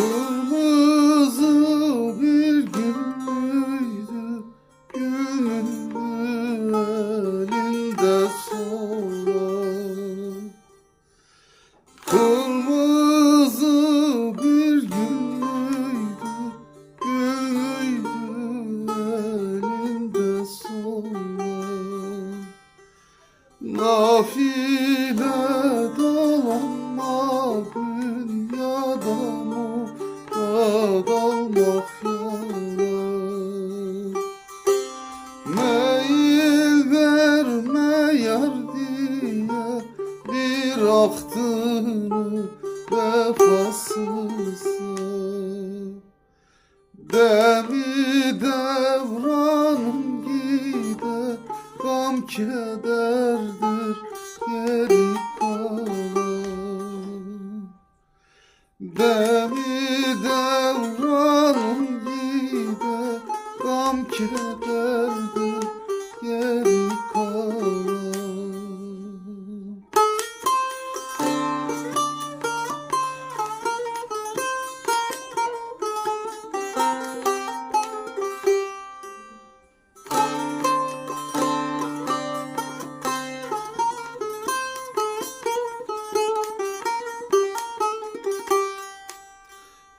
Kırmızı bir gülüydü Gülün elinde sonra Kırmızı bir gülüydü Gülün elinde sonra Nafile bıraktığını vefasızsa Demi devran gide gam kederdi.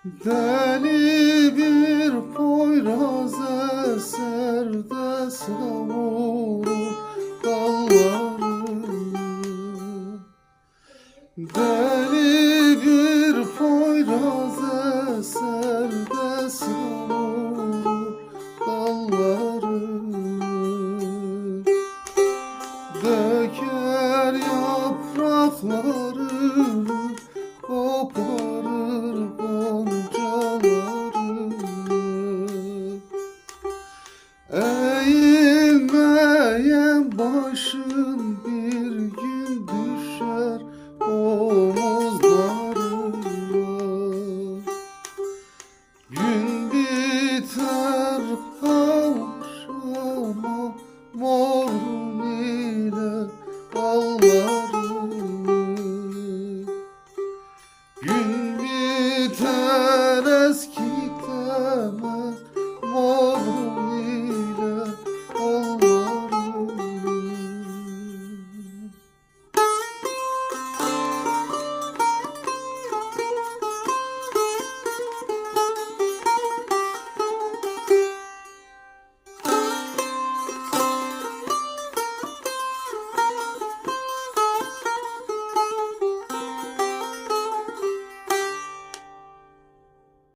Deli bir poyraz eserde savurur Uh...